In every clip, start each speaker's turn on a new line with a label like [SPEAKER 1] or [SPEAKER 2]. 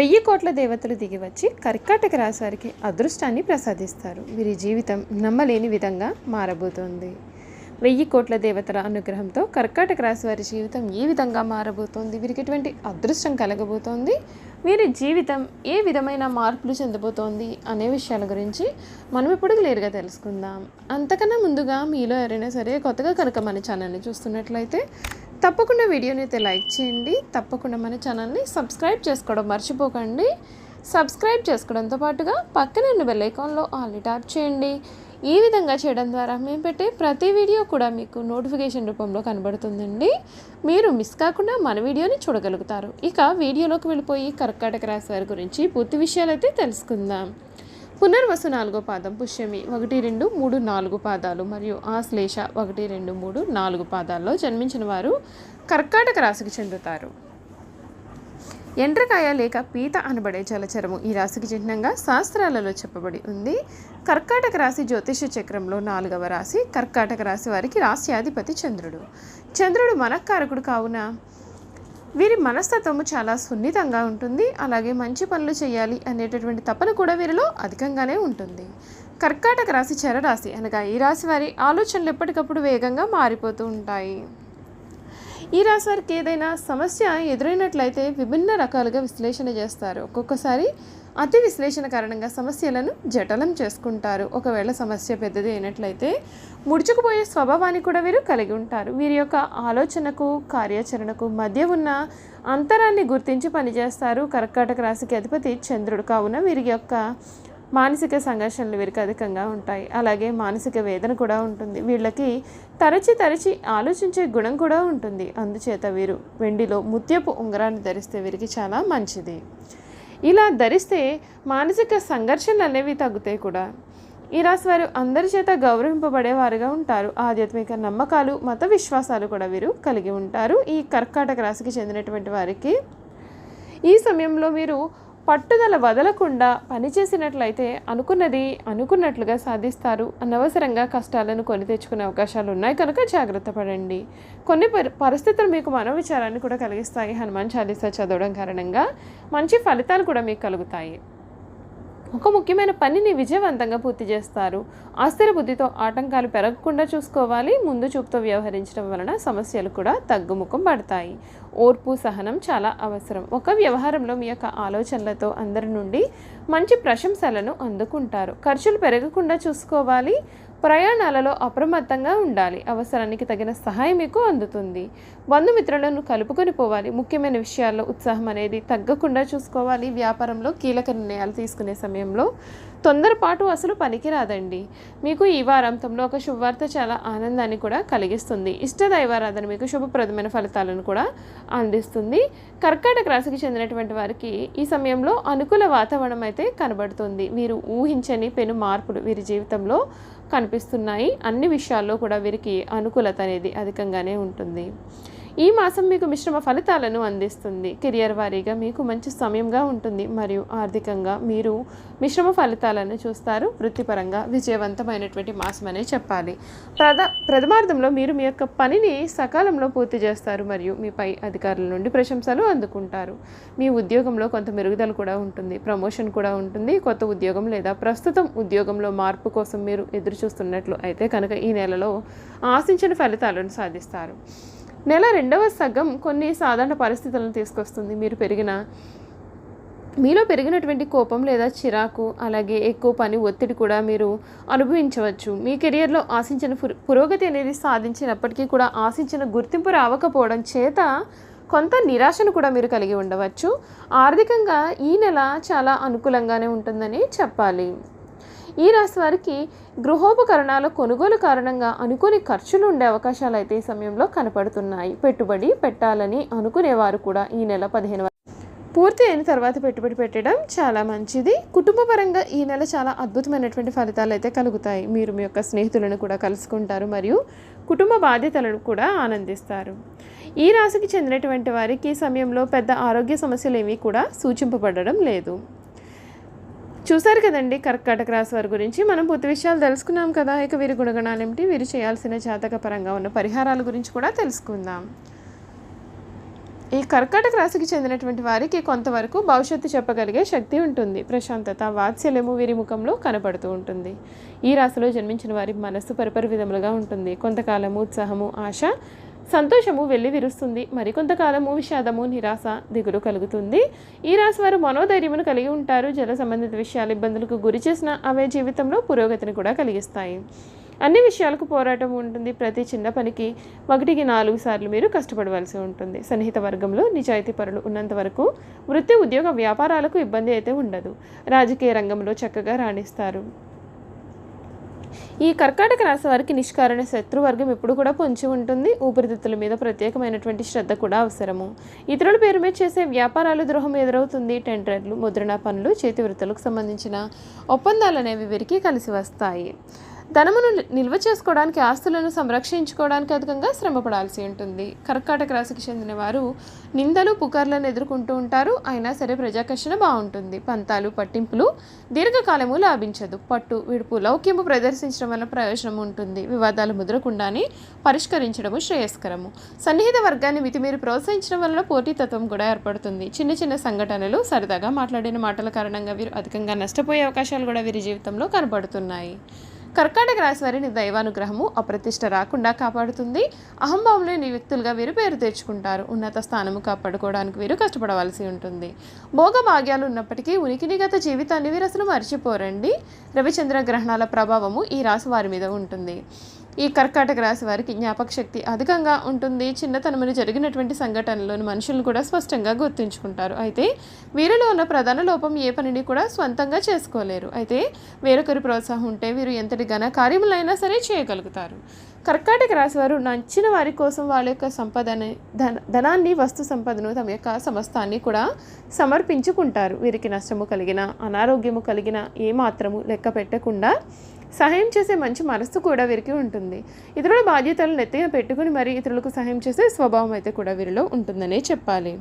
[SPEAKER 1] వెయ్యి కోట్ల దేవతలు దిగి వచ్చి కర్కాటక రాశి వారికి అదృష్టాన్ని ప్రసాదిస్తారు. వీరి జీవితం నమ్మలేని విధంగా మారబోతోంది. వెయ్యి కోట్ల దేవతల అనుగ్రహంతో కర్కాటక రాశి వారి జీవితం ఏ విధంగా మారబోతోంది. వీరికి ఎటువంటి అదృష్టం కలగబోతోంది? వీరి జీవితం ఏ విధమైన మార్పులు చెందబోతోంది అనే విషయాల గురించి మనం ఇప్పుడు క్లియర్గా తెలుసుకుందాం. అంతకన్నా ముందుగా మీలో ఎవరైనా సరే కొత్తగా కనుక మన ఛానల్ని చూస్తున్నట్లయితే తప్పకుండా వీడియోని అయితే లైక్ చేయండి. తప్పకుండా మన ఛానల్ని సబ్స్క్రైబ్ చేసుకోవడం మర్చిపోకండి. సబ్స్క్రైబ్ చేసుకోవడంతో పాటుగా పక్కన ఉన్న బెల్ ఐకాన్లో ఆల్ని ట్యాప్ చేయండి. ఈ విధంగా చేయడం ద్వారా మేము పెట్టే ప్రతి వీడియో కూడా మీకు నోటిఫికేషన్ రూపంలో కనబడుతుందండి. మీరు మిస్ కాకుండా మన వీడియోని చూడగలుగుతారు. ఇక వీడియోలోకి వెళ్ళిపోయి కర్కాటక రాశి వారి గురించి పూర్తి విషయాలైతే తెలుసుకుందాం. పునర్వసు నాలుగో పాదం పుష్యమి ఒకటి రెండు మూడు నాలుగు పాదాలు మరియు ఆశ్లేష ఒకటి రెండు మూడు నాలుగు పాదాల్లో జన్మించిన వారు కర్కాటక రాశికి చెందుతారు. ఎండ్రకాయ లేక పీత అనబడే జలచరము ఈ రాశికి చిహ్నంగా శాస్త్రాలలో చెప్పబడి ఉంది. కర్కాటక రాశి జ్యోతిష చక్రంలో నాలుగవ రాశి కర్కాటక రాశి వారికి రాశ్యాధిపతి చంద్రుడు. చంద్రుడు మనఃకారకుడు కావున వీరి మనస్తత్వము చాలా సున్నితంగా ఉంటుంది. అలాగే మంచి పనులు చేయాలి అనేటటువంటి తపన కూడా వీరిలో అధికంగానే ఉంటుంది. కర్కాటక రాశి చరరాశి అనగా ఈ రాశి వారి ఆలోచనలు ఎప్పటికప్పుడు వేగంగా మారిపోతూ ఉంటాయి. ఈ రాశివారికి ఏదైనా సమస్య ఎదురైనట్లయితే విభిన్న రకాలుగా విశ్లేషణ చేస్తారు. ఒక్కొక్కసారి అతి విశ్లేషణ కారణంగా సమస్యలను జటలం చేసుకుంటారు. ఒకవేళ సమస్య పెద్దది అయినట్లయితే ముడుచుకుపోయే స్వభావాన్ని కూడా వీరు కలిగి ఉంటారు. వీరి యొక్క ఆలోచనకు కార్యాచరణకు మధ్య ఉన్న అంతరాన్ని గుర్తించి పనిచేస్తారు. కర్కాటక రాశికి అధిపతి చంద్రుడు. కావున వీరి యొక్క మానసిక సంఘర్షణలు వీరికి అధికంగా ఉంటాయి. అలాగే మానసిక వేదన కూడా ఉంటుంది. వీళ్ళకి తరచి తరచి ఆలోచించే గుణం కూడా ఉంటుంది. అందుచేత వీరు వెండిలో ముత్యపు ఉంగరాన్ని ధరిస్తే వీరికి చాలా మంచిది. ఇలా ధరిస్తే మానసిక సంఘర్షణలు అనేవి తగ్గుతాయి కూడా. ఈ రాశి వారు అందరి చేత గౌరవింపబడేవారుగా ఉంటారు. ఆధ్యాత్మిక నమ్మకాలు మత విశ్వాసాలు కూడా వీరు కలిగి ఉంటారు. ఈ కర్కాటక రాశికి చెందినటువంటి వారికి ఈ సమయంలో మీరు పట్టుదల వదలకుండా పనిచేసినట్లయితే అనుకున్నది అనుకున్నట్లుగా సాధిస్తారు. అనవసరంగా కష్టాలను కొని తెచ్చుకునే అవకాశాలు ఉన్నాయి. కనుక జాగ్రత్త పడండి. కొన్ని పరి పరిస్థితులు మీకు మనోవిచారాన్ని కూడా కలిగిస్తాయి. హనుమాన్ చాలీసా చదవడం కారణంగా మంచి ఫలితాలు కూడా మీకు కలుగుతాయి. ఒక ముఖ్యమైన పనిని విజయవంతంగా పూర్తి చేస్తారు. ఆస్థిర బుద్ధితో ఆటంకాలు పెరగకుండా చూసుకోవాలి. ముందు చూపుతో వ్యవహరించడం వలన సమస్యలు కూడా తగ్గుముఖం పడతాయి. ఓర్పు సహనం చాలా అవసరం. ఒక వ్యవహారంలో మీ యొక్క ఆలోచనలతో అందరి నుండి మంచి ప్రశంసలను అందుకుంటారు. ఖర్చులు పెరగకుండా చూసుకోవాలి. ప్రయాణాలలో అప్రమత్తంగా ఉండాలి. అవసరానికి తగిన సహాయం మీకు అందుతుంది. బంధుమిత్రులను కలుపుకొని పోవాలి. ముఖ్యమైన విషయాల్లో ఉత్సాహం అనేది తగ్గకుండా చూసుకోవాలి. వ్యాపారంలో కీలక నిర్ణయాలు తీసుకునే సమయంలో తొందరపాటు అసలు పనికిరాదండి. మీకు ఈ వారాంతంలో ఒక శుభవార్త చాలా ఆనందాన్ని కూడా కలిగిస్తుంది. ఇష్ట దైవారాధన మీకు శుభప్రదమైన ఫలితాలను కూడా అందిస్తుంది. కర్కాటక రాశికి చెందినటువంటి వారికి ఈ సమయంలో అనుకూల వాతావరణం అయితే కనబడుతుంది. మీరు ఊహించని పెను మార్పులు వీరి జీవితంలో కనిపిస్తున్నాయి. అన్ని విషయాల్లో కూడా వీరికి అనుకూలత అనేది అధికంగానే ఉంటుంది. ఈ మాసం మీకు మిశ్రమ ఫలితాలను అందిస్తుంది. కెరియర్ వారీగా మీకు మంచి సమయంగా ఉంటుంది. మరియు ఆర్థికంగా మీరు మిశ్రమ ఫలితాలను చూస్తారు. వృత్తిపరంగా విజయవంతమైనటువంటి మాసం అనే చెప్పాలి. ప్రధ ప్రథమార్థంలో మీరు మీ యొక్క పనిని సకాలంలో పూర్తి చేస్తారు. మరియు మీ పై అధికారుల నుండి ప్రశంసలు అందుకుంటారు. మీ ఉద్యోగంలో కొంత మెరుగుదల కూడా ఉంటుంది. ప్రమోషన్ కూడా ఉంటుంది. కొత్త ఉద్యోగం లేదా ప్రస్తుతం ఉద్యోగంలో మార్పు కోసం మీరు ఎదురు చూస్తున్నట్లు అయితే కనుక ఈ నెలలో ఆశించిన ఫలితాలను సాధిస్తారు. నెల రెండవ సగం కొన్ని సాధారణ పరిస్థితులను తీసుకొస్తుంది. మీరు పెరిగిన మీలో పెరిగినటువంటి కోపం లేదా చిరాకు అలాగే ఎక్కువ పని ఒత్తిడి కూడా మీరు అనుభవించవచ్చు. మీ కెరియర్లో ఆశించిన పుర- పురోగతి అనేది సాధించినప్పటికీ కూడా ఆశించిన గుర్తింపు రావకపోవడం చేత కొంత నిరాశను కూడా మీరు కలిగి ఉండవచ్చు. ఆర్థికంగా ఈ నెల చాలా అనుకూలంగానే ఉంటుందని చెప్పాలి. ఈ రాశి వారికి గృహోపకరణాల కొనుగోలు కారణంగా అనుకోని ఖర్చులు ఉండే అవకాశాలు అయితే ఈ సమయంలో కనపడుతున్నాయి. పెట్టుబడి పెట్టాలని అనుకునేవారు కూడా ఈ నెల పదిహేను పూర్తి అయిన తర్వాత పెట్టుబడి పెట్టడం చాలా మంచిది. కుటుంబపరంగా ఈ నెల చాలా అద్భుతమైనటువంటి ఫలితాలు అయితే కలుగుతాయి. మీరు మీ యొక్క స్నేహితులను కూడా కలుసుకుంటారు మరియు కుటుంబ బాధ్యతలను కూడా ఆనందిస్తారు. ఈ రాశికి చెందినటువంటి వారికి ఈ సమయంలో పెద్ద ఆరోగ్య సమస్యలు ఏమీ కూడా సూచింపబడడం లేదు. చూశారు కదండి కర్కాటక రాశి వారి గురించి. మనం పూర్తి విషయాలు తెలుసుకున్నాం కదా ఇక వీరి గుణగణాలు ఏమిటి వీరు చేయాల్సిన జాతక పరంగా ఉన్న పరిహారాల గురించి కూడా తెలుసుకుందాం. ఈ కర్కాటక రాశికి చెందినటువంటి వారికి కొంతవరకు భవిష్యత్తు చెప్పగలిగే శక్తి ఉంటుంది. ప్రశాంతత వాత్సల్యము వీరి ముఖంలో కనపడుతూ ఉంటుంది. ఈ రాశిలో జన్మించిన వారి మనస్సు పరిపరి విధములుగా ఉంటుంది. కొంతకాలము ఉత్సాహము ఆశ సంతోషము వెళ్ళి విరుస్తుంది. మరికొంతకాలము విషాదము నిరాశ దిగులు కలుగుతుంది. ఈ రాశి వారు మనోధైర్యమును కలిగి ఉంటారు. జల సంబంధిత విషయాలు ఇబ్బందులకు గురి చేసిన అవే జీవితంలో పురోగతిని కూడా కలిగిస్తాయి. అన్ని విషయాలకు పోరాటం ఉంటుంది. ప్రతి చిన్న పనికి ఒకటికి నాలుగు సార్లు మీరు కష్టపడవలసి ఉంటుంది. సన్నిహిత వర్గంలో నిజాయితీ పరులు ఉన్నంత వరకు వృత్తి ఉద్యోగ వ్యాపారాలకు ఇబ్బంది అయితే ఉండదు. రాజకీయ రంగంలో చక్కగా రాణిస్తారు. ఈ కర్కాటక రాశి వారికి నిష్కారణ శత్రువర్గం ఎప్పుడు కూడా పొంచి ఉంటుంది. ఊపిరితిత్తుల మీద ప్రత్యేకమైనటువంటి శ్రద్ధ కూడా అవసరము. ఇతరుల పేరు మీద చేసే వ్యాపారాలు ద్రోహం ఎదురవుతుంది. టెండర్లు ముద్రణ పనులు చేతి వృత్తులకు సంబంధించిన ఒప్పందాలు అనేవి వీరికి కలిసి వస్తాయి. ధనమును నిల్వ చేసుకోవడానికి ఆస్తులను సంరక్షించుకోవడానికి అధికంగా శ్రమపడాల్సి ఉంటుంది. కర్కాటక రాశికి చెందిన వారు నిందలు పుకార్లను ఎదుర్కొంటూ ఉంటారు. అయినా సరే ప్రజాకర్షణ బాగుంటుంది. పంతాలు పట్టింపులు దీర్ఘకాలము లాభించదు. పట్టు విడుపు లౌక్యము ప్రదర్శించడం వల్ల ప్రయోజనం ఉంటుంది. వివాదాలు ముదరకుండానే పరిష్కరించడము శ్రేయస్కరము. సన్నిహిత వర్గాన్ని మితిమీరి ప్రోత్సహించడం వల్ల పోటీతత్వం కూడా ఏర్పడుతుంది. చిన్న చిన్న సంఘటనలు సరదాగా మాట్లాడిన మాటల కారణంగా వీరు అధికంగా నష్టపోయే అవకాశాలు కూడా వీరి జీవితంలో కనబడుతున్నాయి కర్కాటక రాశి వారిని దైవానుగ్రహము అప్రతిష్ట రాకుండా కాపాడుతుంది. అహంభావం లేని వ్యక్తులుగా వీరు పేరు తెచ్చుకుంటారు. ఉన్నత స్థానము కాపాడుకోవడానికి వీరు కష్టపడవలసి ఉంటుంది. భోగ భాగ్యాలు ఉన్నప్పటికీ ఉనికిని గత జీవితాన్ని వీరు అసలు మర్చిపోరండి. రవిచంద్ర గ్రహణాల ప్రభావము ఈ రాశి వారి మీద ఉంటుంది. ఈ కర్కాటక రాశి వారికి జ్ఞాపక శక్తి అధికంగా ఉంటుంది. చిన్నతనమున జరిగినటువంటి సంఘటనలోని మనుషులను కూడా స్పష్టంగా గుర్తుంచుకుంటారు. అయితే వీరిలో ఉన్న ప్రధాన లోపం ఏ పనిని కూడా స్వంతంగా చేసుకోలేరు. అయితే వేరొకరి ప్రోత్సాహం ఉంటే వీరు ఎంతటి ఘన కార్యములైనా సరే చేయగలుగుతారు. కర్కాటక రాశి వారు నచ్చిన వారి కోసం వాళ్ళ యొక్క సంపదని ధన ధనాన్ని వస్తు సంపదను తమ యొక్క సమస్తాన్ని కూడా సమర్పించుకుంటారు. వీరికి నష్టము కలిగిన అనారోగ్యము కలిగిన ఏ మాత్రము లెక్క పెట్టకుండా సహాయం చేసే మంచి మనస్సు కూడా వీరికి ఉంటుంది. ఇతరుల బాధ్యతలను నెత్తిన పెట్టుకుని మరి ఇతరులకు సహాయం చేసే స్వభావం అయితే కూడా వీరిలో ఉంటుందనే చెప్పాలి.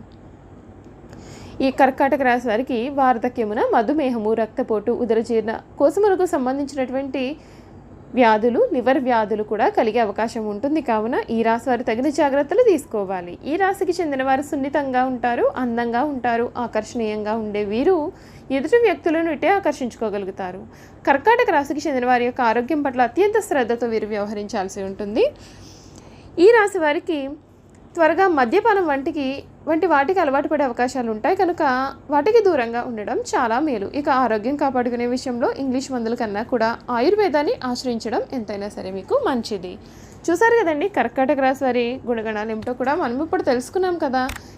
[SPEAKER 1] ఈ కర్కాటక రాశి వారికి వార్ధక్యమున మధుమేహము రక్తపోటు ఉదరజీర్ణ కోసములకు సంబంధించినటువంటి వ్యాధులు లివర్ వ్యాధులు కూడా కలిగే అవకాశం ఉంటుంది. కావున ఈ రాశి వారు తగిన జాగ్రత్తలు తీసుకోవాలి. ఈ రాశికి చెందిన వారు సున్నితంగా ఉంటారు అందంగా ఉంటారు ఆకర్షణీయంగా ఉండే వీరు ఎదుటి వ్యక్తులను ఇటే ఆకర్షించుకోగలుగుతారు. కర్కాటక రాశికి చెందిన వారి యొక్క ఆరోగ్యం పట్ల అత్యంత శ్రద్ధతో వీరు వ్యవహరించాల్సి ఉంటుంది. ఈ రాశి వారికి త్వరగా మద్యపానం వంటికి వంటి వాటికి అలవాటు పడే అవకాశాలు ఉంటాయి. కనుక వాటికి దూరంగా ఉండడం చాలా మేలు. ఇక ఆరోగ్యం కాపాడుకునే విషయంలో ఇంగ్లీష్ మందుల కన్నా కూడా ఆయుర్వేదాన్ని ఆశ్రయించడం ఎంతైనా సరే మీకు మంచిది. చూసారు కదండి కర్కాటక రాశి వారి గుణగణాలు ఏమిటో కూడా మనం ఇప్పుడు తెలుసుకున్నాం కదా.